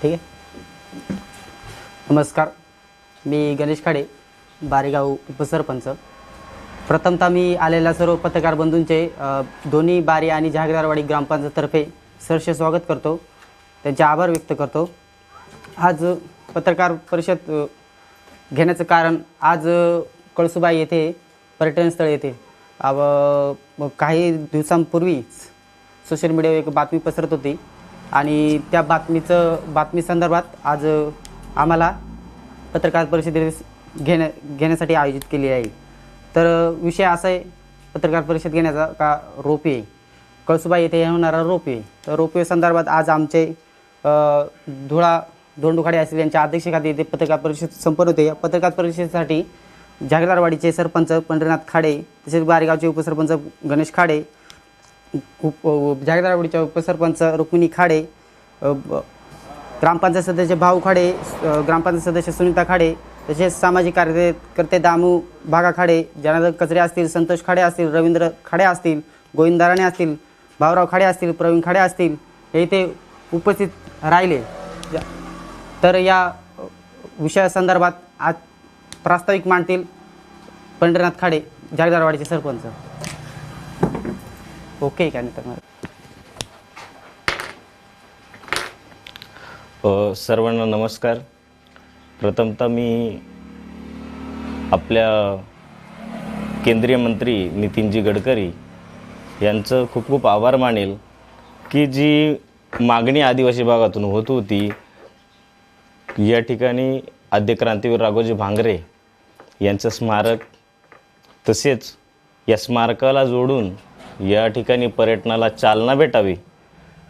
ठीक आहे. नमस्कार. मी गणेश खाडे बारेगाव उपसरपंच. प्रथमतः मी आलेल्या सर्व पत्रकार बंधूंचे दोन्ही बारी आणि जहागीरवाडी ग्रामपंचायततर्फे सरसे स्वागत करतो. त्यांचे आभार व्यक्त करतो. आज पत्रकार परिषद घेण्याचं कारण आज कळसुबाई येथे पर्यटनस्थळ येथे. काही दिवसांपूर्वीच सोशल मीडियावर एक बातमी पसरत होती. आणि त्या बातमीचं बातमी संदर्भात आज आम्हाला पत्रकार परिषदे घेण्या घेण्यासाठी आयोजित केली आहे. तर विषय असा आहे पत्रकार परिषद घेण्याचा का रोपवे कळसुबाई येथे होणारा रोपवे तर रोपवे संदर्भात आज आमचे धुळा धोंडुखाडे असतील यांच्या अध्यक्षतेखाली येथे पत्रकार परिषद संपन्न होते. या पत्रकार परिषदेसाठी जागदारवाडीचे सरपंच पंढरीनाथ खाडे तसेच बारेगावचे उपसरपंच गणेश खाडे उप जागदारवाडीच्या उपसरपंच रुक्मिणी खाडे ग्रामपंचायत सदस्य भाऊ खाडे ग्रामपंचायत सदस्य सुनीता खाडे तसेच सामाजिक कार्यकर्ते दामू बागा खाडे जनार्दन कचरे असतील संतोष खाडे असतील रवींद्र खाडे असतील गोविंदाराणे असतील भाऊराव खाडे असतील प्रवीण खाडे असतील हे इथे उपस्थित राहिले. ज- तर या विषयासंदर्भात आज प्रास्ताविक मांडतील पंढरीनाथ खाडे जागदारवाडीचे सरपंच. ओके काय नाही मग. सर्वांना नमस्कार. प्रथमतः मी आपल्या केंद्रीय मंत्री नितीनजी गडकरी यांचं खूप खूप आभार मानेल की जी मागणी आदिवासी भागातून होत होती या ठिकाणी आद्य क्रांतीवीर राघोजी भांगरे यांचं स्मारक तसेच या स्मारकाला जोडून या ठिकाणी पर्यटनाला चालना भेटावी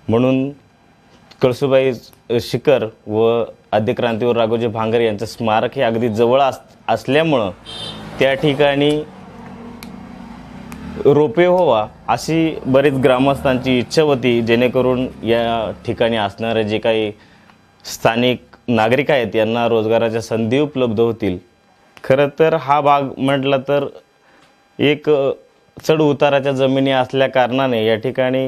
म्हणून कळसुबाई शिखर व आद्य क्रांतीवर राघोजी भांगरे यांचं स्मारक हे अगदी जवळ अस असल्यामुळं त्या ठिकाणी रोपे व्हावा अशी बरीच ग्रामस्थांची इच्छा होती जेणेकरून या ठिकाणी असणारे जे काही स्थानिक नागरिक आहेत यांना रोजगाराच्या संधी उपलब्ध होतील. खरं तर हा भाग म्हटला तर एक चढ उताराच्या जमिनी असल्या कारणाने या ठिकाणी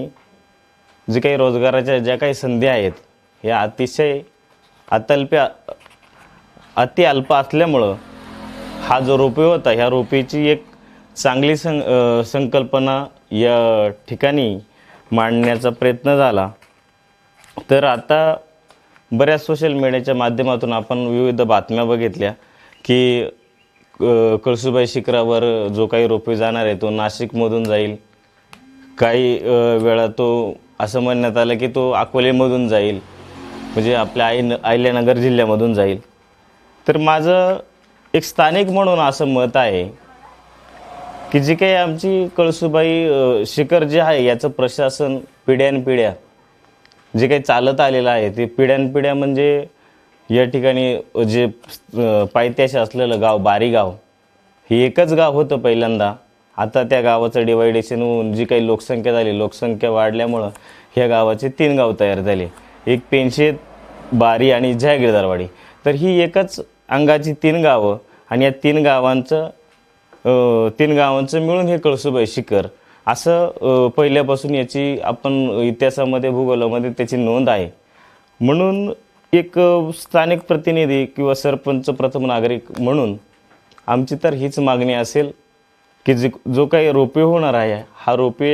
जे काही रोजगाराच्या ज्या काही संधी आहेत या अतिशय अतल्प्या अति अल्प असल्यामुळं हा जो रोपे होता ह्या रोपेची एक चांगली सं संकल्पना या ठिकाणी मांडण्याचा प्रयत्न झाला. तर आता बऱ्याच सोशल मीडियाच्या माध्यमातून आपण विविध बातम्या बघितल्या की कळसुबाई शिखरावर जो काही रोपे जाणार आहे तो नाशिकमधून जाईल. काही वेळा तो असं म्हणण्यात आलं की तो अकोलेमधून जाईल. म्हणजे आपल्या आई अहिल्यानगर जिल्ह्यामधून जाईल. तर माझं एक स्थानिक म्हणून असं मत आहे की जी काही आमची कळसुबाई शिखर जे आहे याचं प्रशासन पिढ्यानपिढ्या जे काही चालत आलेलं आहे ते पिढ्यानपिढ्या म्हणजे या ठिकाणी जे पायथ्याशी असलेलं गाव बारी गाव हे एकच गाव होतं पहिल्यांदा. आता त्या गावाचं डिवायडेशन होऊन जी काही लोकसंख्या झाली लोकसंख्या वाढल्यामुळं ह्या गावाचे तीन गाव तयार झाले. एक पेनशेत बारी आणि जयगिरदारवाडी तर ही एकच अंगाची तीन गावं आणि या तीन गावांचं तीन गावांचं मिळून हे कळसुबाई शिखर असं पहिल्यापासून याची आपण इतिहासामध्ये भूगोलामध्ये त्याची नोंद आहे. म्हणून एक स्थानिक प्रतिनिधी किंवा सरपंच प्रथम नागरिक म्हणून आमची तर हीच मागणी असेल. की जी जो काही रोपे होणार आहे हा रोपे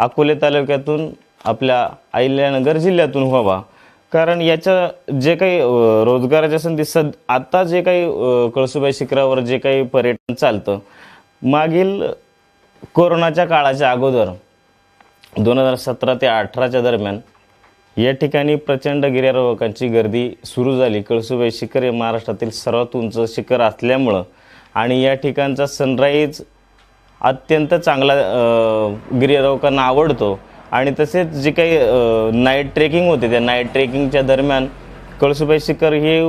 अकोले तालुक्यातून आपल्या अहिल्यानगर जिल्ह्यातून व्हावा. कारण याच्या जे काही रोजगाराच्या संधी सद आता जे काही कळसुबाई शिखरावर जे काही पर्यटन चालतं मागील कोरोनाच्या काळाच्या अगोदर दोन हजार सतरा ते अठराच्या दरम्यान या ठिकाणी प्रचंड गिर्यारोहकांची गर्दी सुरू झाली. कळसुबाई शिखर हे महाराष्ट्रातील सर्वात उंच शिखर असल्यामुळं आणि या ठिकाणचा सनराईज अत्यंत चांगला गिर्यारोहकांना आवडतो. आणि तसेच जे काही नाईट ट्रेकिंग होते त्या नाईट ट्रेकिंगच्या दरम्यान कळसुबाई शिखर हे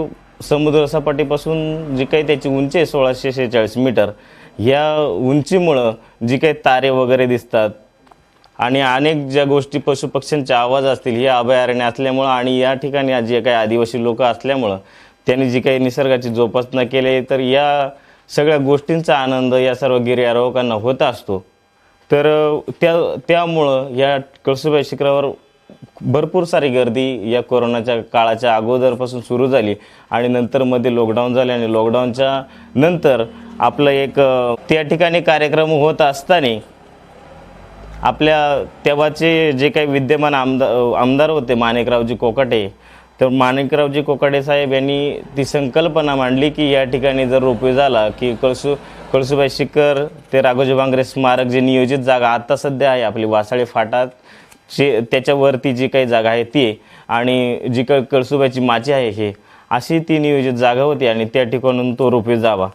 समुद्रसपाटीपासून जी काही त्याची उंची आहे सोळाशे शेहेचाळीस मीटर या उंचीमुळं जी काही तारे वगैरे दिसतात आणि अनेक ज्या गोष्टी पशुपक्ष्यांच्या आवाज असतील हे अभयारण्य असल्यामुळं आणि या ठिकाणी जे काही आदिवासी लोक असल्यामुळं त्यांनी जी काही निसर्गाची जोपासना केली तर या सगळ्या गोष्टींचा आनंद या सर्व गिर्यारोहकांना होत असतो. तर त्या त्यामुळं या कळसुबाई शिखरावर भरपूर सारी गर्दी या कोरोनाच्या काळाच्या अगोदरपासून सुरू झाली आणि नंतर मध्ये लॉकडाऊन झाले आणि लॉकडाऊनच्या नंतर आपलं एक त्या ठिकाणी कार्यक्रम होत असताना आपल्या तेव्हाचे जे काही विद्यमान आमदार आमदार होते माणिकरावजी कोकाटे तर माणिकरावजी कोकाडे साहेब यांनी ती संकल्पना मांडली की या ठिकाणी जर रोपवे झाला की कळसू कळसुबाई शिखर ते राघोजी बांगरे स्मारक जे नियोजित जागा आता सध्या आहे आपली वासाळे फाटात जे त्याच्यावरती जी काही जागा आहे ती आहे. आणि जी काही कळसुबाईची माची आहे हे अशी ती नियोजित जागा होती आणि त्या ठिकाणून तो रोपवे जावा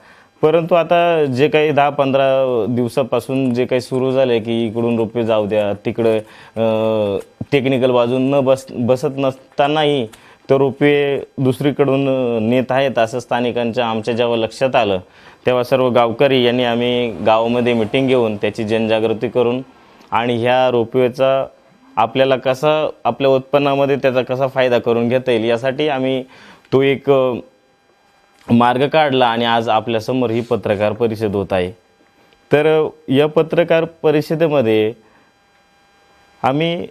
परंतु आता जे काही दहा पंधरा दिवसापासून जे काही सुरू झालं आहे की इकडून रोपवे जाऊ द्या तिकडं टेक्निकल बाजून न बस बसत नसतानाही तर रोपवे दुसरीकडून नेत आहेत असं स्थानिकांच्या आमच्या जेव्हा लक्षात आलं तेव्हा सर्व गावकरी यांनी आम्ही गावामध्ये मिटिंग घेऊन त्याची जनजागृती करून आणि ह्या रोपवेचा आपल्याला कसा आपल्या उत्पन्नामध्ये त्याचा कसा फायदा करून घेता येईल यासाठी आम्ही तो एक मार्ग काढला आणि आज आपल्यासमोर ही पत्रकार परिषद होत आहे. तर या पत्रकार परिषदेमध्ये आम्ही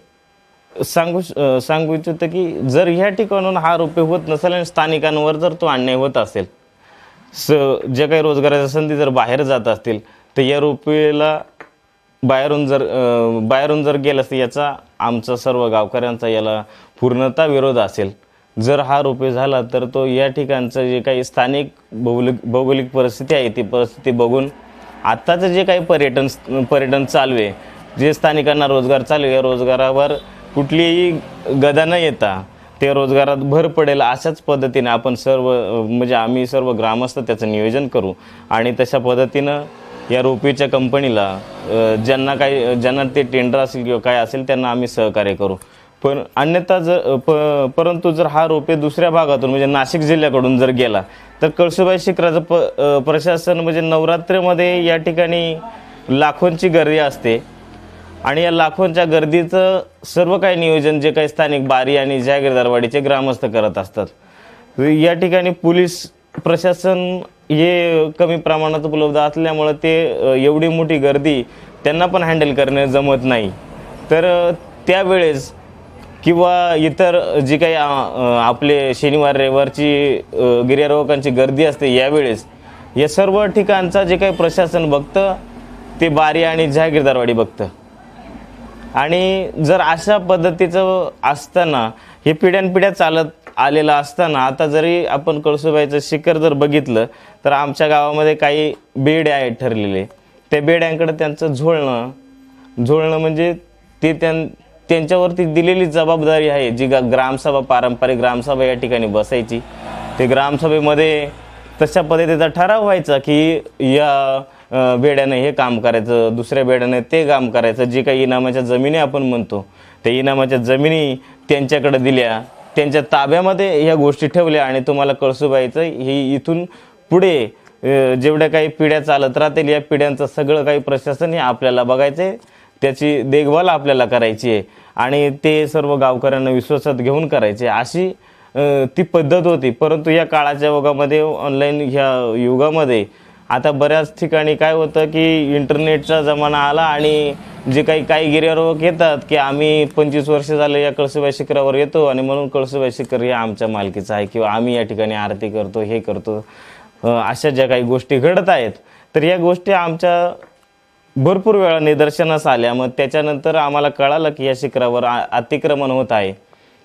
सांगू श- सांगू इच्छितो की जर ह्या ठिकाणून हा रुपये होत नसेल आणि स्थानिकांवर जर तो अन्याय होत असेल स ज्या काही रोजगाराच्या संधी जर बाहेर जात असतील तर या रुपयेला बाहेरून जर बाहेरून जर गेलं असतं याचा आमचा सर्व गावकऱ्यांचा याला पूर्णता विरोध असेल. जर हा रुपये झाला तर तो या ठिकाणचं जे काही स्थानिक भौगोलिक भौगोलिक परिस्थिती आहे ती परिस्थिती बघून आत्ताचं जे काही पर्यटन पर्यटन चालू आहे जे स्थानिकांना रोजगार चालू आहे या रोजगारावर कुठलीही गदा न येता ते रोजगारात भर पडेल अशाच पद्धतीने आपण सर्व म्हणजे आम्ही सर्व ग्रामस्थ त्याचं नियोजन करू. आणि तशा पद्धतीनं या रोपीच्या कंपनीला ज्यांना काही ज्यांना ते टेंडर असेल किंवा काय असेल त्यांना आम्ही सहकार्य करू. पण अन्यथा जर प परंतु जर हा रोपे दुसऱ्या भागातून म्हणजे नाशिक जिल्ह्याकडून जर गेला तर कळसुबाई शिखराचं प प्रशासन म्हणजे नवरात्रीमध्ये या ठिकाणी लाखोंची गर्दी असते. आणि या लाखोंच्या गर्दीचं सर्व काही नियोजन जे काही स्थानिक बारी आणि जहागीरदारवाडीचे ग्रामस्थ करत असतात. या ठिकाणी पोलीस प्रशासन हे कमी प्रमाणात उपलब्ध असल्यामुळं ते एवढी मोठी गर्दी त्यांना पण हँडल करणे जमत नाही. तर त्यावेळेस किंवा इतर जी काही आपले शनिवार रविवारची गिर्यारोहकांची गर्दी असते यावेळेस या सर्व ठिकाणचा जे काही प्रशासन बघतं ते बारी आणि जहागीरदारवाडी बघतं. आणि जर अशा पद्धतीचं असताना हे पिढ्यानपिढ्या चालत आलेलं असताना आता जरी आपण कळसुबाईचं शिखर जर बघितलं तर आमच्या गावामध्ये काही बेड्या आहेत ठरलेले. त्या बेड्यांकडे त्यांचं झोळणं झोळणं म्हणजे ते त्यां त्यांच्यावरती दिलेली जबाबदारी आहे जी गा ग्रामसभा पारंपरिक ग्रामसभा या ठिकाणी बसायची. ते ग्रामसभेमध्ये तशा पद्धतीचा ठराव व्हायचा की या बेड्यानं हे काम करायचं दुसऱ्या बेड्यानं ते काम करायचं जे काही इनामाच्या जमिनी आपण म्हणतो त्या इनामाच्या जमिनी त्यांच्याकडे दिल्या त्यांच्या ताब्यामध्ये ह्या गोष्टी ठेवल्या आणि तुम्हाला कळसुबाईचं ही इथून पुढे जेवढ्या काही पिढ्या चालत राहतील या पिढ्यांचं सगळं काही प्रशासन हे आपल्याला बघायचं आहे त्याची देखभाल आपल्याला करायची आहे आणि ते सर्व गावकऱ्यांना विश्वासात घेऊन करायचे. अशी ती पद्धत होती. परंतु या काळाच्या युगामध्ये ऑनलाईन ह्या युगामध्ये आता बऱ्याच ठिकाणी काय होतं की इंटरनेटचा जमाना आला आणि जे काही काही गिर्यारोहक येतात की आम्ही पंचवीस वर्ष झाले या कळसुबाई शिखरावर येतो आणि म्हणून कळसुबाई शिखर हे आमच्या मालकीचं आहे किंवा आम्ही या ठिकाणी आरती करतो हे करतो अशा ज्या काही गोष्टी घडत आहेत. तर या गोष्टी आमच्या भरपूर वेळा निदर्शनास आल्या. मग त्याच्यानंतर आम्हाला कळालं की या शिखरावर आ- अतिक्रमण होत आहे.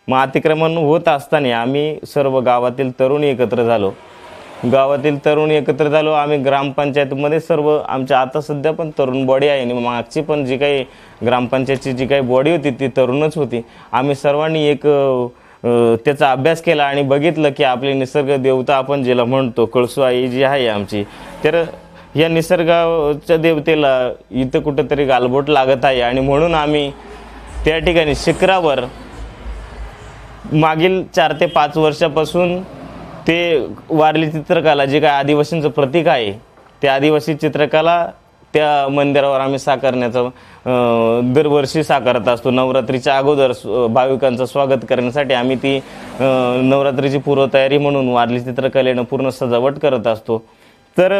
मग अतिक्रमण होत असताना आम्ही सर्व गावातील तरुण एकत्र झालो. गावातील तरुण एकत्र झालो. आम्ही ग्रामपंचायतमध्ये सर्व आमच्या आता सध्या पण तरुण बॉडी आहे. आणि मागची पण जी काही ग्रामपंचायतची जी काही बॉडी होती ती तरुणच होती. आम्ही सर्वांनी एक त्याचा अभ्यास केला आणि बघितलं की आपली निसर्ग देवता आपण जिला म्हणतो कळसू आई जी आहे आमची तर या निसर्गाच्या देवतेला इथं कुठंतरी गालबोट लागत आहे. आणि म्हणून आम्ही त्या ठिकाणी शिखरावर मागील चार ते पाच वर्षापासून ते वारली चित्रकला जे काय आदिवासींचं प्रतीक आहे ते आदिवासी चित्रकला त्या मंदिरावर आम्ही साकारण्याचं दरवर्षी साकारत असतो. नवरात्रीच्या अगोदर भाविकांचं स्वागत करण्यासाठी आम्ही ती नवरात्रीची पूर्वतयारी म्हणून वारली चित्रकलेनं पूर्ण सजावट करत असतो. तर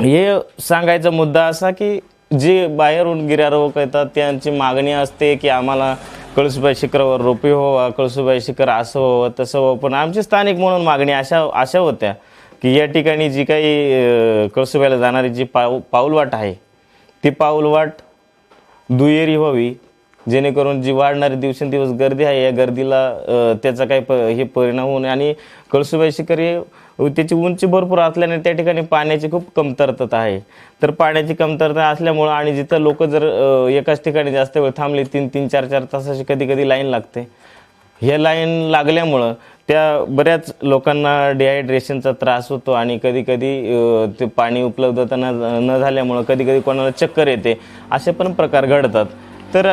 हे सांगायचा मुद्दा असा की जे बाहेरून गिर्यारोहक येतात त्यांची मागणी असते की आम्हाला कळसूबाई शिखरावर रोपे व्हावा कळसूबाई शिखर असं व्हावं तसं व्हावं. पण आमची स्थानिक म्हणून मागणी अशा अशा होत्या की या ठिकाणी जी काही कळसूबाईला जाणारी जी पाऊ पाऊलवाट आहे ती पाऊलवाट दुहेरी व्हावी जेणेकरून जी वाढणारी दिवसेंदिवस गर्दी आहे या गर्दीला त्याचा काही प हे परिणाम होऊ नये. आणि कळसूबाई शिखर हे त्याची उंची भरपूर असल्याने त्या ठिकाणी पाण्याची खूप कमतरता आहे. तर पाण्याची कमतरता असल्यामुळं आणि जिथं लोक जर एकाच ठिकाणी जास्त वेळ थांबले तीन तीन चार चार तासाची कधी कधी लाईन लागते. हे लाईन लागल्यामुळं त्या बऱ्याच लोकांना डिहायड्रेशनचा त्रास होतो आणि कधी कधी ते पाणी उपलब्धता न न झाल्यामुळं कधी कधी कोणाला चक्कर येते. असे पण प्रकार घडतात. तर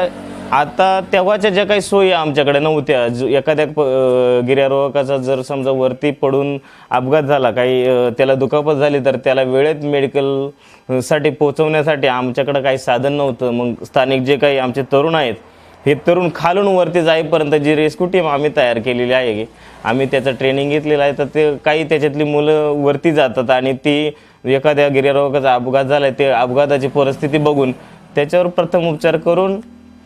आता तेव्हाच्या ज्या काही सोयी आमच्याकडे नव्हत्या जो एखाद्या प- गिर्यारोहकाचा जर समजा वरती पडून अपघात झाला काही त्याला दुखापत झाली तर त्याला वेळेत मेडिकलसाठी पोहोचवण्यासाठी आमच्याकडे काही साधन नव्हतं. मग स्थानिक जे काही आमचे तरुण आहेत हे तरुण खालून वरती जाईपर्यंत जी रेस्क्यू टीम आम्ही तयार केलेली आहे आम्ही त्याचं ट्रेनिंग घेतलेलं आहे तर ते काही त्याच्यातली मुलं वरती जातात आणि ती एखाद्या गिर्यारोहकाचा अपघात झाला आहे ते अपघाताची परिस्थिती बघून त्याच्यावर प्रथम उपचार करून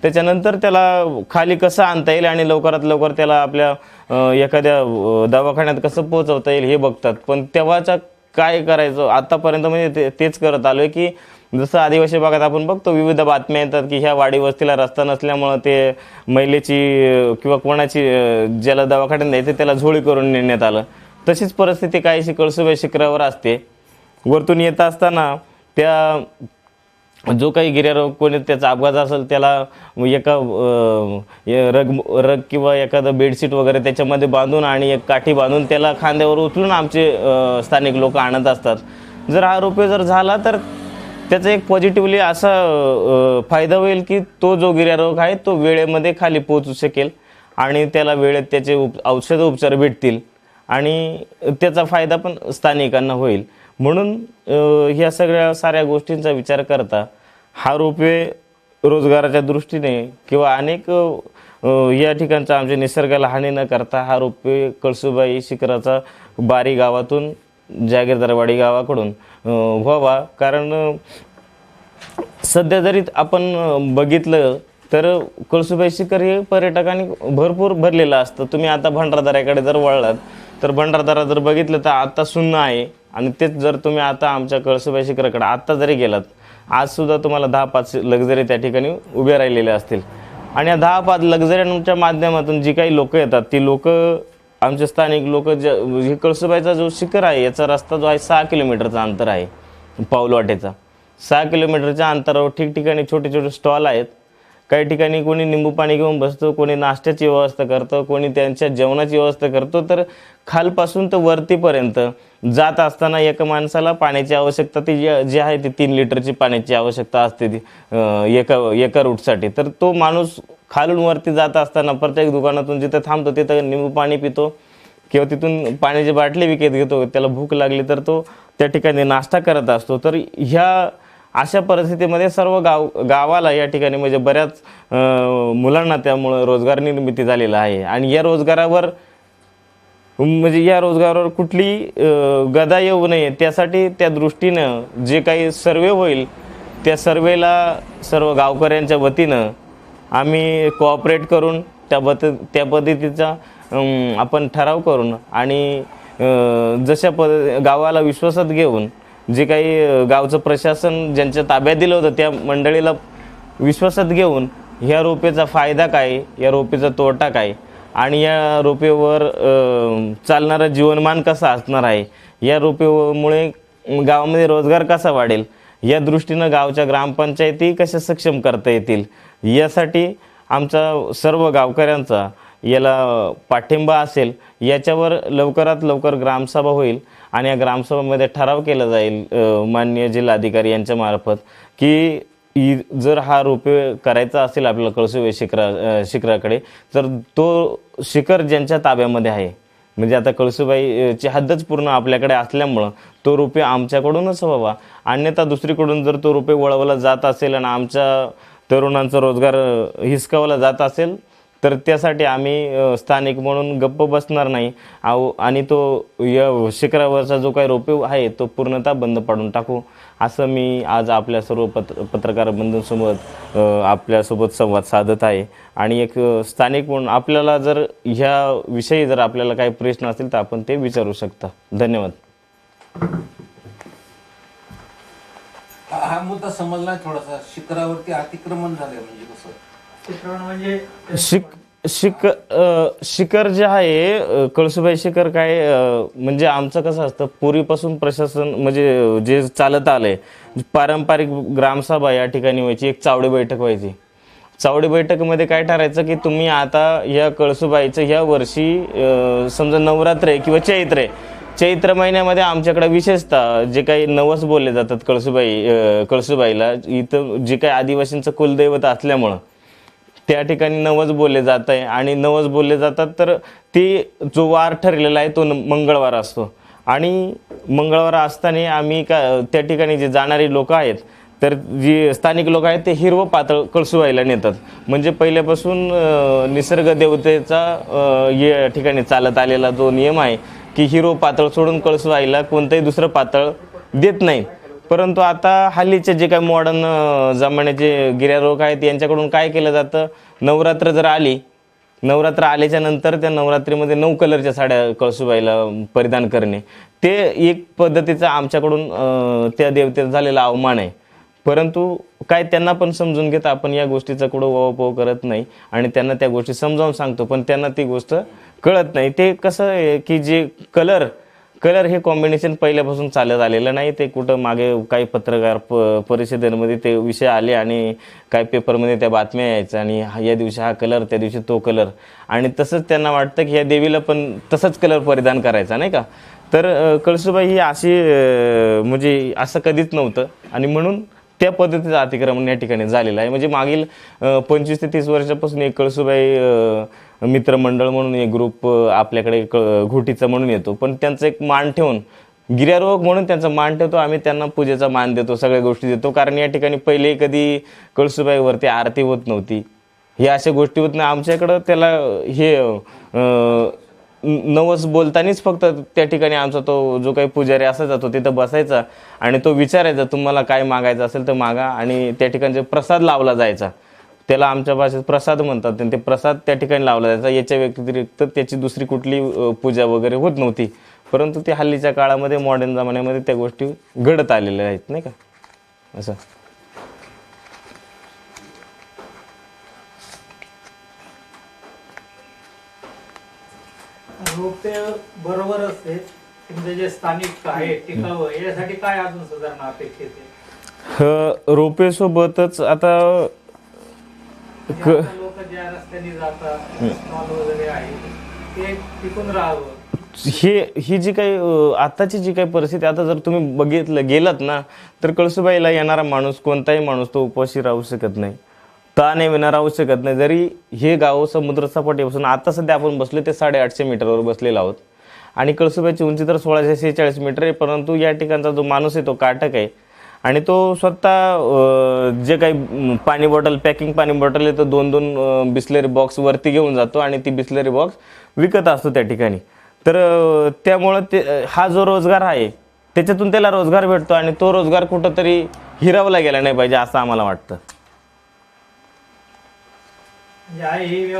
त्याच्यानंतर त्याला खाली कसं आणता येईल आणि लवकरात लवकर त्याला आपल्या एखाद्या दवाखान्यात कसं पोहोचवता येईल हे बघतात. पण तेव्हाचा काय करायचं? आतापर्यंत म्हणजे ते तेच करत आलो आहे की जसं आदिवासी भागात आपण बघतो विविध बातम्या येतात की ह्या वाडी वस्तीला रस्ता नसल्यामुळं ते महिलेची किंवा कोणाची ज्याला दवाखान्यात द्यायचं त्याला झोळी करून नेण्यात आलं. तशीच परिस्थिती काहीशी कळसुबाई शिखरावर असते. वरतून येत असताना त्या जो काही गिर्यारोग कोणी त्याचा अपघात असेल त्याला एका रग रग किंवा एखादं बेडशीट वगैरे त्याच्यामध्ये बांधून आणि एक काठी बांधून त्याला खांद्यावर उचलून आमचे स्थानिक लोक आणत असतात. जर हा रोपे जर झाला तर त्याचा एक पॉझिटिव्हली असा फायदा होईल की तो जो गिर्यारोग आहे तो वेळेमध्ये खाली पोहोचू शकेल आणि त्याला वेळेत त्याचे उप औषध उपचार भेटतील आणि त्याचा फायदा पण स्थानिकांना होईल. म्हणून ह्या सगळ्या साऱ्या गोष्टींचा विचार करता हा रोपवे रोजगाराच्या दृष्टीने किंवा अनेक या ठिकाणचा आमच्या निसर्गाला हानी न करता हा रोपवे कळसुबाई शिखराचा बारी गावातून जागीरदारवाडी गावाकडून व्हावा. कारण सध्या जरी आपण बघितलं तर कळसुबाई शिखर हे पर्यटकांनी भरपूर भरलेलं असतं. तुम्ही आता भंडारदऱ्याकडे जर वळलात तर भंडारदारा जर बघितलं तर आता सुन्न आहे. आणि तेच जर तुम्ही आता आमच्या कळसुबाई शिखराकडे आत्ता जरी गेलात आजसुद्धा तुम्हाला दहा पाच लक्झरी त्या ठिकाणी उभे राहिलेले असतील. आणि या दहा पाच लक्झऱ्यांच्या माध्यमातून जी काही लोकं येतात ती लोक आमचे स्थानिक लोक जे हे कळसुबाईचा जो शिखर आहे याचा रस्ता जो आहे सहा किलोमीटरचा अंतर आहे पाऊलवाटेचा. सहा किलोमीटरच्या अंतरावर ठिकठिकाणी छोटे छोटे स्टॉल आहेत. काही ठिकाणी कोणी निंबू पाणी घेऊन बसतो कोणी नाश्त्याची व्यवस्था करतं कोणी त्यांच्या जेवणाची व्यवस्था करतो तर खालपासून तर वरतीपर्यंत जात असताना एका माणसाला पाण्याची आवश्यकता ती जी जी आहे ती तीन लिटरची पाण्याची आवश्यकता असते ती एका एका रूटसाठी. तर तो माणूस खालून वरती जात असताना प्रत्येक दुकानातून जिथं थांबतो तिथं निंबू पाणी पितो किंवा तिथून पाण्याची बाटली विकत घेतो त्याला भूक लागली तर तो त्या ठिकाणी नाश्ता करत असतो. तर ह्या अशा परिस्थितीमध्ये सर्व गाव गावाला या ठिकाणी म्हणजे बऱ्याच मुलांना त्यामुळं रोजगार निर्मिती झालेला आहे. आणि या रोजगारावर म्हणजे या रोजगारावर कुठली गदा येऊ नये त्यासाठी त्या दृष्टीनं जे काही सर्वे होईल त्या सर्वेला सर्व गावकऱ्यांच्या वतीनं आम्ही कोऑपरेट करून त्या पद्ध त्या पद्धतीचा आपण ठराव करून आणि जशा पद गावाला विश्वासात घेऊन जे काही गावचं प्रशासन ज्यांच्या ताब्यात दिलं होतं त्या मंडळीला विश्वासात घेऊन ह्या रोपेचा फायदा काय या रोपेचा तोटा काय आणि या रोपेवर चालणारं जीवनमान कसं असणार आहे? या रोपेमुळे गावामध्ये रोजगार कसा वाढेल? या दृष्टीनं गावच्या ग्रामपंचायती कशा सक्षम करता येतील? यासाठी आमचा सर्व गावकऱ्यांचा याला पाठिंबा असेल. याच्यावर लवकरात लवकर ग्रामसभा होईल आणि या ग्रामसभामध्ये ठराव केला जाईल माननीय जिल्हाधिकारी यांच्या मार्फत की इ- जर हा रोपे करायचा असेल आपल्याला कळसुवे शिखरा शिखराकडे तर तो शिखर ज्यांच्या ताब्यामध्ये आहे. म्हणजे आता कळसुबाईची हद्दच पूर्ण आपल्याकडे असल्यामुळं तो रोपे आमच्याकडूनच व्हावा. अन्यथा दुसरीकडून जर तो रुपये वळवला जात असेल आणि आमच्या तरुणांचा रोजगार हिसकावला जात असेल तर त्यासाठी आम्ही स्थानिक म्हणून गप्प बसणार नाही. आहो आणि तो या शिखरावरचा जो काही रोपे आहे तो पूर्णतः बंद पाडून टाकू. असं मी आज आपल्या सर्व पत्र पत्रकार बंधूंसोबत आपल्यासोबत संवाद साधत आहे. आणि एक स्थानिक म्हणून आपल्याला जर ह्या विषयी जर आपल्याला काही प्रश्न असतील तर आपण ते विचारू शकता. धन्यवाद. हा मुद्दा समजला थोडासा. शिखरावरती अतिक्रमण झालंय म्हणजे. म्हणजे शिक शिक शिखर जे आहे कळसुबाई शिखर काय म्हणजे आमचं कसं असतं पूर्वीपासून प्रशासन म्हणजे जे चालत आलंय पारंपरिक ग्रामसभा या ठिकाणी व्हायची एक चावडी बैठक व्हायची. चावडी बैठकीमध्ये काय ठरायचं की तुम्ही आता या कळसुबाईचं ह्या वर्षी समजा नवरात्र आहे किंवा चैत्र आहे चैत्र महिन्यामध्ये आमच्याकडे विशेषतः जे काही नवस बोलले जातात कळसुबाई कळसुबाईला इथं जे काही आदिवासींचं कुलदैवत असल्यामुळं त्या ठिकाणी नवस बोलले जात आहे. आणि नवस बोलले जातात तर ते जो वार ठरलेला आहे तो न- मंगळवार असतो. आणि मंगळवार असताना आम्ही का त्या ठिकाणी जे जाणारी लोक आहेत तर जी स्थानिक लोक आहेत ते हिरवं पातळ कळसुबाईला नेतात. म्हणजे पहिल्यापासून निसर्ग देवतेचा या ठिकाणी चालत आलेला जो नियम आहे की हिरो पातळ सोडून कळसुबाईला कोणतंही दुसरं पातळ देत नाही. परंतु आता हल्लीचे जे काही मॉडर्न जमान्याचे गिर्यारोग आहेत यांच्याकडून काय केलं जातं? नवरात्र जर आली नवरात्र आल्याच्यानंतर त्या नवरात्रीमध्ये नऊ कलरच्या साड्या कळसुबाईला परिधान करणे. ते एक पद्धतीचा आमच्याकडून त्या देवतेचा झालेला अवमान आहे. परंतु काय त्यांना पण समजून घेत आपण या गोष्टीचा कुठं वावपाव करत नाही आणि त्यांना त्या गोष्टी समजावून सांगतो पण त्यांना ती गोष्ट कळत नाही. ते कसं आहे की जे कलर कलर हे कॉम्बिनेशन पहिल्यापासून चालत आलेलं नाही. ते कुठं मागे काही पत्रकार प परिषदेमध्ये ते विषय आले आणि काही पेपरमध्ये त्या बातम्या यायच्या आणि हा- या दिवशी हा कलर त्या दिवशी तो कलर. आणि तसंच त्यांना वाटतं की या देवीला पण तसंच कलर परिधान करायचा नाही का? तर कळसूबाई कळसुबाई ही अशी म्हणजे असं कधीच नव्हतं. आणि म्हणून त्या पद्धतीचं अतिक्रमण या ठिकाणी झालेलं आहे. म्हणजे मागील पंचवीस ते तीस वर्षापासून एक कळसुबाई मित्रमंडळ म्हणून एक ग्रुप आपल्याकडे क- घोटीचा म्हणून येतो. पण त्यांचं एक मान ठेवून गिर्यारोहक म्हणून त्यांचा मान ठेवतो आम्ही त्यांना पूजेचा मान देतो सगळ्या गोष्टी देतो. कारण या ठिकाणी पहिले कधी कळसुबाईवरती आरती होत नव्हती. हे अशा गोष्टी होत नाही. आमच्याकडं त्याला हे नवस बोलतानीच फक्त त्या ठिकाणी आमचा तो जो काही पुजारी असायचा तो तिथं बसायचा आणि तो विचारायचा तुम्हाला काय मागायचं असेल तर मागा आणि त्या ठिकाणी प्रसाद लावला जायचा. त्याला आमच्या भाषेत प्रसाद म्हणतात. आणि ते प्रसाद त्या ठिकाणी लावला जायचा. याच्या व्यतिरिक्त त्याची दुसरी कुठली पूजा वगैरे होत नव्हती. परंतु ते हल्लीच्या काळामध्ये मॉडर्न जमान्यामध्ये त्या गोष्टी घडत आलेल्या आहेत नाही का? असं. रोपे बरोबर असते. तुमचे जे स्थानिक आहे टिकावं यासाठी काय अजून सुधारणा अपेक्षित आहे? ह, रोपेसोबतच आता क- लोक ज्या रस्त्याने जातात स्टॉल वगैरे आहे ते टिकून राहावं. हे ही जी काही अ, आताची जी काही परिस्थिती आता जर तुम्ही बघितलं गेलात ना तर कळसुबाईला येणारा माणूस कोणताही माणूस तो उपाशी राहू शकत नाही. ताण येणार राहू शकत नाही. जरी हे गाव समुद्र सपाटीपासून आता सध्या आपण बसलो ते साडेआठशे मीटरवर बसलेलो आहोत. आणि कळसुबाईची उंची तर सोळाशे सेहेचाळीस मीटर आहे परंतु या ठिकाणचा जो माणूस आहे तो काटक आहे. आणि तो स्वतः जे काही पाणी बॉटल पॅकिंग पाणी बॉटल आहे तो दोन दोन बिस्लरी बॉक्स वरती घेऊन जातो आणि ती बिस्लरी बॉक्स विकत असतो त्या ठिकाणी. तर त्यामुळं ते हा जो रोजगार आहे त्याच्यातून त्याला रोजगार भेटतो आणि तो रोजगार कुठंतरी हिरावला गेला नाही पाहिजे असं आम्हाला वाटतं. ही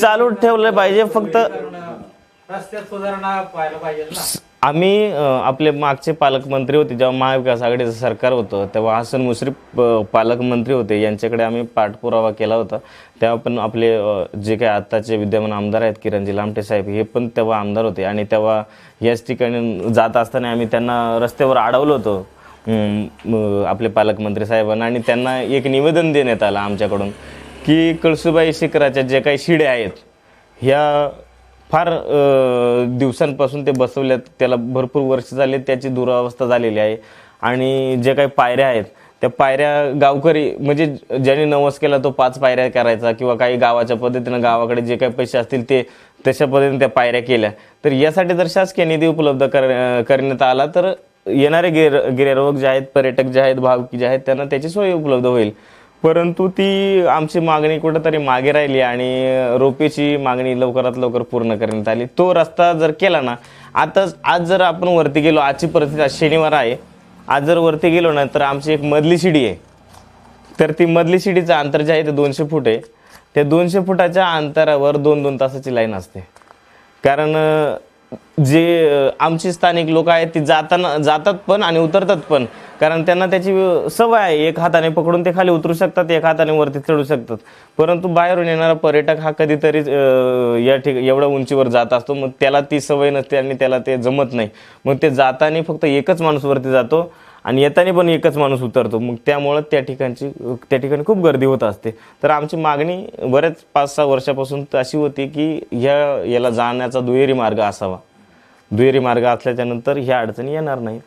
चालू ठेवली. पाहिजे फक्त रस्त्यात सुधारणा पाहिजे आम्ही आपले मागचे पालकमंत्री होते जेव्हा महाविकास आघाडीचं सरकार होतं तेव्हा हसन मुश्रीफ पालकमंत्री होते. यांच्याकडे आम्ही पाठपुरावा केला होता. तेव्हा पण आपले जे काही आत्ताचे विद्यमान आमदार आहेत किरणजी लामटे साहेब हे पण तेव्हा आमदार होते. आणि तेव्हा याच ठिकाणी जात असताना आम्ही त्यांना रस्त्यावर अडवलं होतं आपले पालकमंत्री साहेबांना. आणि त्यांना एक निवेदन देण्यात आलं आमच्याकडून की कळसुबाई शिखराच्या जे काही शिड्या आहेत ह्या फार दिवसांपासून ते बसवल्यात. त्याला भरपूर वर्ष झाले त्याची दुरावस्था झालेली आहे. आणि जे काही पायऱ्या आहेत त्या पायऱ्या गावकरी म्हणजे ज्याने नवस केला तो पाच पायऱ्या करायचा किंवा काही गावाच्या पद्धतीनं गावाकडे जे काही पैसे असतील ते तशा पद्धतीने त्या पायऱ्या केल्या. तर यासाठी जर शासकीय निधी उपलब्ध कर करण्यात आला तर येणारे गिर गिर्यारोहक जे आहेत पर्यटक जे आहेत भावकी जे आहेत त्यांना त्याची सोय उपलब्ध होईल. परंतु ती आमची मागणी कुठंतरी मागे राहिली आणि रोपेची मागणी लवकरात लवकर पूर्ण करण्यात आली. तो रस्ता जर केला ना आताच आज जर आपण वरती गेलो आजची परिस्थिती आज शनिवार आहे. आज जर वरती गेलो ना तर आमची एक मधली शिडी आहे. तर ती मधली शिडीचं अंतर जे आहे ते दोनशे फूट आहे. त्या दोनशे फुटाच्या अंतरावर दोन दोन तासाची लाईन असते. कारण जे आमची स्थानिक लोक आहेत ती जाताना जातात पण आणि उतरतात पण. कारण त्यांना त्याची सवय आहे. एक हाताने पकडून ते खाली उतरू शकतात एक हाताने वरती चढू शकतात. परंतु बाहेरून येणारा पर्यटक हा कधीतरी या ठिक एवढ्या उंचीवर जात असतो. मग त्याला ती सवय नसते आणि त्याला ते जमत नाही. मग ते जाताना फक्त एकच माणूस वरती जातो आणि येताना पण एकच माणूस उतरतो. मग त्यामुळं त्या ठिकाणची त्या ठिकाणी खूप गर्दी होत असते. तर आमची मागणी बऱ्याच पाच सहा वर्षापासून अशी होती की ह्या याला जाण्याचा दुहेरी मार्ग असावा. दुहेरी मार्ग असल्याच्यानंतर ह्या अडचणी येणार नाहीत.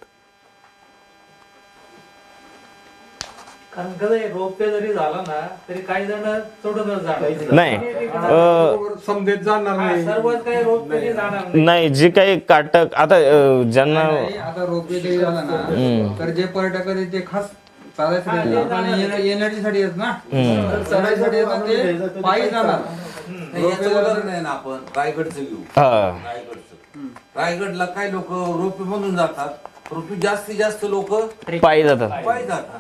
कारण कसं रोपवे जरी झाला ना तरी काही जण चढूनच जाणार. नाही. अं, समजेत जाणार हा, नाही. सर्वच काही रोपवे जाणार नाही. नाही जे काही काटक आता अं, ज्यांना नाही, आता रोपवे जरी झाला ना तर जे पर्यटक आहेत ते खास चालायसाठी येण्यासाठी येतात ना. तर चढायसाठी येतात ते पायी जाणार. नाही, याचं उदाहरण आहे ना आपण रायगडचं घेऊ. हा, रायगडचं. रायगडला काय लोक रोपे मधून जातात परंतु जास्तीत जास्त लोक पायी जातात. पायी जातात.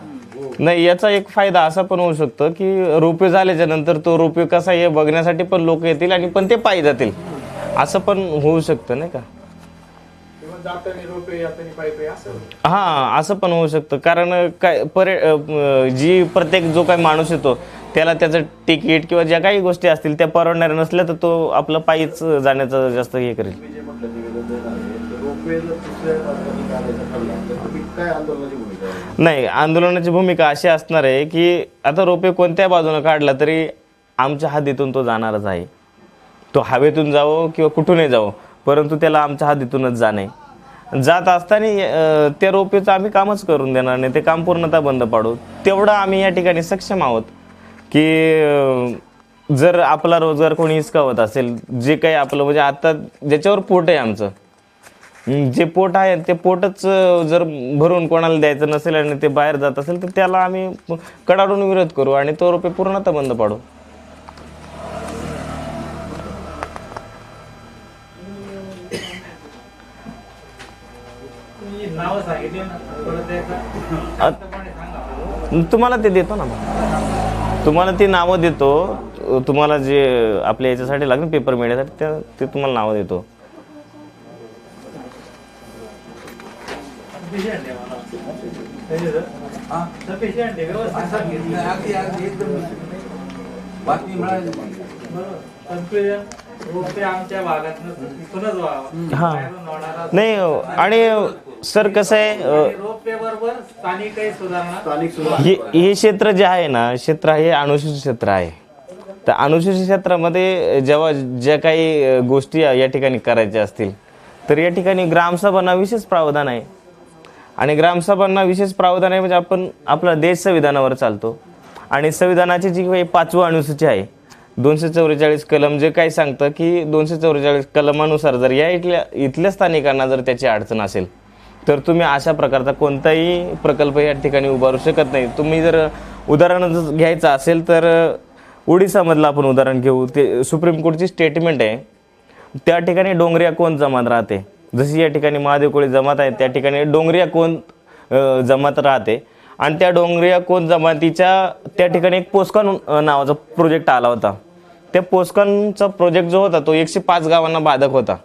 नाही याचा एक फायदा असा पण होऊ शकतो की रोपे झाल्याच्यानंतर तो रोपे कसा आहे हे बघण्यासाठी पण लोक येतील आणि पण ते पायी जातील. असं पण होऊ शकतं नाही का? जाताना रोपे येताना पायी पायी असं. हा असं पण होऊ शकतं. कारण काय पर्य अं, जी प्रत्येक जो काही माणूस येतो त्याला त्याचं तिकीट किंवा ज्या काही गोष्टी असतील त्या परवडणाऱ्या नसल्या तर तो आपलं पायीच जाण्याचं जास्त हे करेल. जे म्हटलं निवेदन आहे तर रोपवे जर दुसऱ्या बाजूने काढायचा ठरला तर तुम्ही काय आहे नाही आंदोलनाची भूमिका अशी असणार आहे की आता रोपे कोणत्या बाजूने काढला तरी आमच्या हद्दीतून तो जाणारच आहे. तो हवेतून जावो किंवा कुठूनही जावो परंतु त्याला आमच्या हद्दीतूनच जाणे. जात असताना त्या रोपेचं आम्ही कामच करून देणार नाही ते काम पूर्णतः बंद पाडू. तेवढं आम्ही या ठिकाणी सक्षम आहोत की जर आपला रोजगार कोणी हिसकावत असेल जे काही आपलं म्हणजे आता ज्याच्यावर पोट आहे आमचं जे पोट आहे ते पोटच जर भरून कोणाला द्यायचं नसेल आणि ते बाहेर जात असेल तर त्याला आम्ही कडाडून विरोध करू आणि तो रोपे पूर्णतः बंद पाडू. तुम्हाला ते देतो ना तुम्हाला ती नावं देतो. तुम्हाला जे आपल्या याच्यासाठी लागेल पेपर मिळण्यासाठी ते तुम्हाला नावं देतो. Sufficient आहे मला. आहे, व्यवस्थित सांगितलं. अगदी अगदी एकदम बातमी मिळाली बरोबर. हा. नाही आणि सर कसं आहे स्थानिक हे हे क्षेत्र जे आहे ना क्षेत्र हे अनुसूचित क्षेत्र आहे तर अनुसूचित क्षेत्रामध्ये जेव्हा ज्या काही गोष्टी या ठिकाणी करायच्या असतील तर या ठिकाणी ग्रामसभांना विशेष प्रावधान आहे आणि ग्रामसभांना विशेष प्रावधान आहे म्हणजे आपण आपला देश संविधानावर चालतो. आणि संविधानाची जी काही पाचवं अनुसूची आहे दोनशे चौवेचाळीस कलम जे काही सांगतं की दोनशे चौवेचाळीस कलमानुसार जर या इथल्या इथल्या स्थानिकांना जर त्याची अडचण असेल तर तुम्ही अशा प्रकारचा कोणताही प्रकल्प या ठिकाणी उभारू शकत नाही. तुम्ही जर उदाहरण जर घ्यायचं असेल तर ओडिसामधलं आपण उदाहरण घेऊ. ते सुप्रीम कोर्टची स्टेटमेंट आहे त्या ठिकाणी डोंगऱ्या कोण जमात राहते? जशी या ठिकाणी महादेव कोळी जमात आहे त्या ठिकाणी डोंगरिया कोण जमात राहते. आणि त्या डोंगरिया कोण जमातीच्या त्या ठिकाणी एक पोस्कॉन नावाचा प्रोजेक्ट आला होता. त्या पोस्कॉनचा प्रोजेक्ट जो होता तो एकशे पाच गावांना बाधक होता.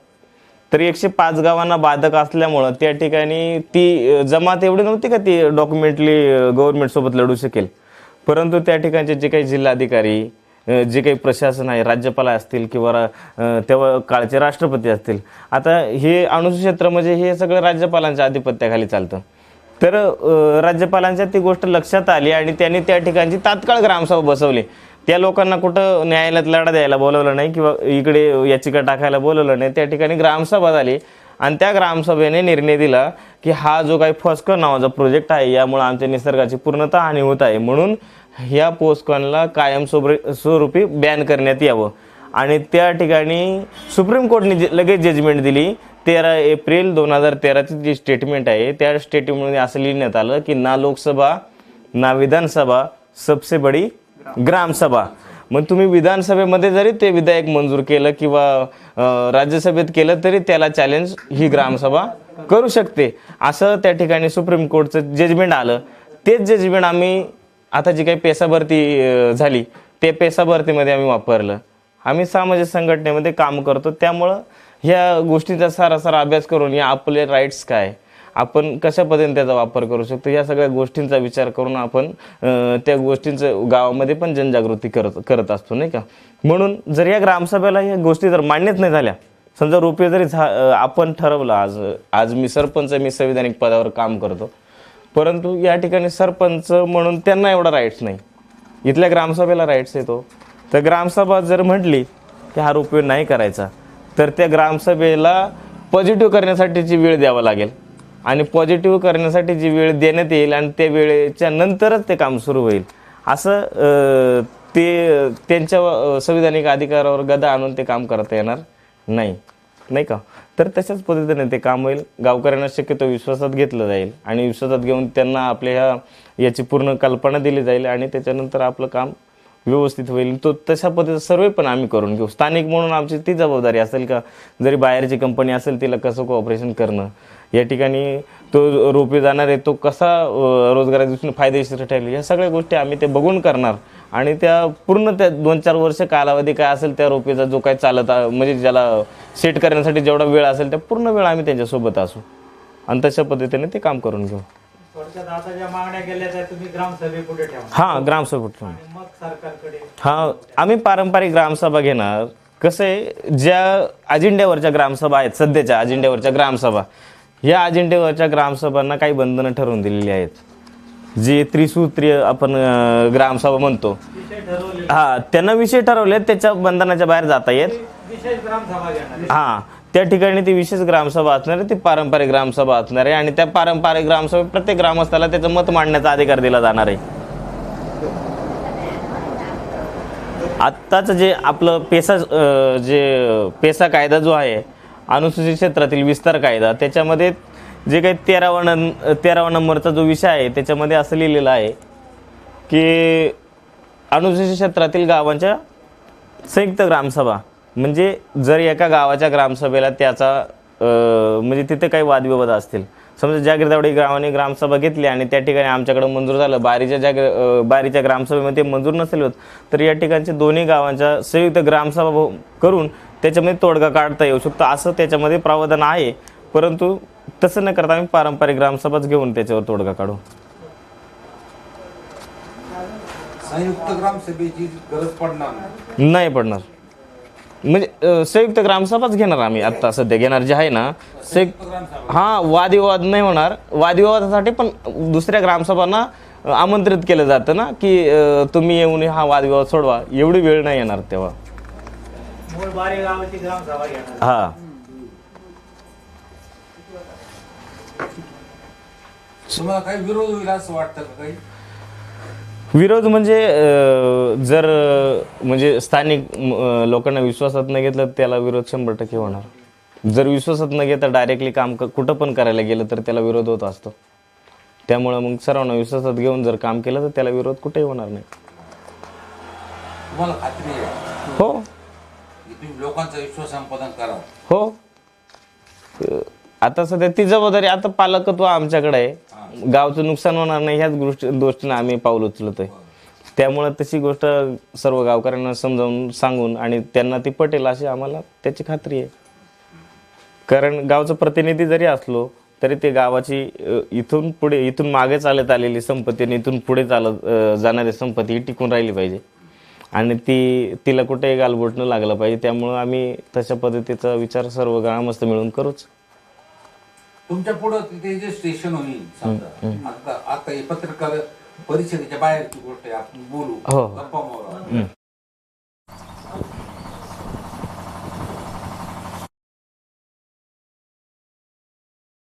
तर एकशे पाच गावांना बाधक असल्यामुळं त्या ठिकाणी ती जमात एवढी नव्हती का ती डॉक्युमेंटली गव्हर्नमेंटसोबत लढू शकेल. परंतु त्या ठिकाणचे जे काही जिल्हाधिकारी जे काही प्रशासन आहे राज्यपाल असतील किंवा तेव्हा काळचे राष्ट्रपती असतील. आता हे अणुसू क्षेत्र म्हणजे हे सगळं राज्यपालांच्या आधिपत्याखाली चालतं. तर राज्यपालांच्या ती गोष्ट लक्षात आली आणि त्यांनी त्या ठिकाणची तात्काळ ग्रामसभा बसवली. त्या लोकांना कुठं न्यायालयात लढा द्यायला बोलवलं नाही किंवा इकडे याचिका टाकायला बोलवलं नाही त्या ठिकाणी ग्रामसभा झाली. आणि त्या ग्रामसभेने निर्णय दिला की हा जो काही फस्कर नावाचा प्रोजेक्ट आहे यामुळे आमच्या निसर्गाची पूर्णतः हानी होत आहे. म्हणून ह्या पोस्टकॉनला कायम स्वरूपी बॅन करण्यात यावं. आणि त्या ठिकाणी सुप्रीम कोर्टने जे- लगेच जजमेंट दिली. तेरा एप्रिल दोन हजार तेराची जी स्टेटमेंट आहे त्या स्टेटमेंटमध्ये असं लिहिण्यात आलं की ना लोकसभा ना विधानसभा सबसे बडी ग्रामसभा. मग तुम्ही विधानसभेमध्ये जरी ते विधेयक मंजूर केलं किंवा राज्यसभेत केलं तरी त्याला चॅलेंज ही ग्रामसभा करू शकते. असं त्या ठिकाणी सुप्रीम कोर्टचं जजमेंट आलं. तेच जजमेंट आम्ही आता जी काही पेसा भरती झाली ते पेसा भरतीमध्ये आम्ही वापरलं. आम्ही सामाजिक संघटनेमध्ये काम करतो. त्यामुळं ह्या गोष्टीचा सारासार अभ्यास करून या आपले राईट्स काय? आपण कशा पद्धतीने त्याचा वापर करू शकतो? या सगळ्या गोष्टींचा विचार करून आपण त्या गोष्टींचं गावामध्ये पण जनजागृती करत करत असतो नाही का? म्हणून जर या ग्रामसभेला ह्या गोष्टी जर मान्यच नाही झाल्या समजा रुपये जरी झा आपण ठरवलं आज आज मी सरपंच मी संविधानिक पदावर काम करतो परंतु या ठिकाणी सरपंच म्हणून त्यांना एवढा राईट्स नाही. इथल्या ग्रामसभेला राईट्स येतो. तर ग्रामसभा जर म्हटली की हा उपयोग नाही करायचा तर त्या ग्रामसभेला पॉझिटिव्ह करण्यासाठीची वेळ द्यावा लागेल. आणि पॉझिटिव्ह करण्यासाठी जी वेळ देण्यात येईल आणि त्या वेळेच्या नंतरच ते काम सुरू होईल. असं ते त्यांच्या संविधानिक अधिकारावर गदा आणून ते काम करता येणार नाही. नाही का? तर तशाच पद्धतीने ते काम होईल. गावकऱ्यांना शक्यतो विश्वासात घेतलं जाईल आणि विश्वासात घेऊन त्यांना आपल्या ह्या याची पूर्ण कल्पना दिली जाईल आणि त्याच्यानंतर आपलं काम व्यवस्थित होईल. तो तशा पद्धतीचा सर्वे पण आम्ही करून घेऊ. स्थानिक म्हणून आमची ती जबाबदारी असेल का? जरी बाहेरची कंपनी असेल तिला कसं कोऑपरेशन करणं? या ठिकाणी तो रोपे जाणार आहे तो कसा रोजगारा रोजगाराच्या फायदेशीर ठरेल या सगळ्या गोष्टी आम्ही ते बघून करणार. आणि त्या पूर्ण त्या दोन चार वर्ष कालावधी काय असेल त्या रोपेचा जो काय चालत म्हणजे ज्याला सेट करण्यासाठी जेवढा वेळ असेल त्या पूर्ण वेळ आम्ही त्यांच्यासोबत असू. आणि तशा पद्धतीने ते काम करून घेऊ. हां ग्रामसभा आणि मग सरकारकडे हा आम्ही पारंपरिक ग्रामसभा घेणार. कसं आहे ज्या अजेंड्यावरच्या ग्रामसभा आहेत सध्याच्या अजेंड्यावरच्या ग्रामसभा या अजेंड्यावरच्या ग्रामसभांना काही बंधनं ठरवून दिलेली आहेत. जे त्रिसूत्रीय आपण ग्रामसभा म्हणतो. हा त्यांना विषय ठरवले त्याच्या बंधनाच्या बाहेर जाता येत. हा त्या ठिकाणी ती विशेष ग्रामसभा असणार आहे ती पारंपरिक ग्रामसभा असणार आहे आणि त्या पारंपरिक ग्रामसभेत प्रत्येक ग्रामस्थाला त्याचं मत मांडण्याचा अधिकार दिला जाणार आहे. आत्ताचं जे आपलं पेसा जे पेसा कायदा जो आहे अनुसूचित क्षेत्रातील विस्तार कायदा त्याच्यामध्ये जे काही तेरावा नं तेरावा नंबरचा जो विषय आहे त्याच्यामध्ये असं लिहिलेलं आहे की अनुसूचित क्षेत्रातील गावांच्या संयुक्त ग्रामसभा. म्हणजे जर एका गावाच्या ग्रामसभेला त्याचा म्हणजे तिथे काही वादविवाद असतील. समजा जागीरदावडी ग्रामाने ग्रामसभा घेतली आणि त्या ठिकाणी आमच्याकडे मंजूर झालं बारीच्या जाग बारीच्या ग्रामसभेमध्ये मंजूर नसेल होत तर या ठिकाणचे दोन्ही गावांच्या संयुक्त ग्रामसभा करून त्याच्यामध्ये तोडगा काढता येऊ शकतो असं त्याच्यामध्ये प्रावधान आहे. परंतु तसं न करता आम्ही पारंपरिक ग्रामसभाच घेऊन त्याच्यावर तोडगा काढू. संयुक्त ग्रामसभेची गरज पडणार नाही. नाही पडणार. म्हणजे अं, संयुक्त ग्रामसभाच घेणार आम्ही आत्ता सध्या. घेणार जे आहे ना संयुक्त हा वादविवाद नाही होणार. वादविवादासाठी पण दुसऱ्या ग्रामसभांना अं, आमंत्रित केलं जातं ना की अं, तुम्ही येऊन हा वादविवाद सोडवा. एवढी वेळ नाही येणार तेव्हा. मूळ बारे गावाची ग्रामसभा घेणार. हा. तुम्हाला काही विरोध होईल असं वाटतं का काही? विरोध म्हणजे अं, जर अं, म्हणजे स्थानिक अं, लोकांना विश्वासात न घेतलं त्याला विरोध शंभर टक्के होणार. जर विश्वासात न घेता डायरेक्टली काम क- कुठं पण करायला गेलं तर त्याला विरोध होत असतो. त्यामुळं मग सर्वांना विश्वासात घेऊन जर काम केलं तर त्याला विरोध कुठेही होणार नाही. तुम्हाला खात्री आहे? हो. की तुम्ही लोकांचा विश्वास संपादन करा हो. अं, आता सध्या ती जबाबदारी आता पालकत्व आमच्याकडे आहे. गावचं नुकसान होणार नाही ह्याच गोष्टी गोष्टीनं आम्ही पाऊल उचलतोय. त्यामुळं तशी गोष्ट सर्व गावकऱ्यांना समजावून सांगून आणि त्यांना ती पटेल अशी आम्हाला त्याची खात्री आहे. कारण गावचं प्रतिनिधी जरी असलो तरी ते गावाची इथून पुढे इथून मागे चालत आलेली संपत्ती आणि इथून पुढे चालत जाणारी संपत्ती ही टिकून राहिली पाहिजे. आणि ती तिला कुठेही गालबोट न लागलं पाहिजे. त्यामुळं आम्ही तशा पद्धतीचा विचार सर्व ग्रामस्थ मिळून करूच. तुमच्या पुढं तिथे जे स्टेशन होईल समजा. आता आता हे पत्रकार परिषदेच्या बाहेरची गोष्ट आहे आपण बोलू. हो. गप्पा मारू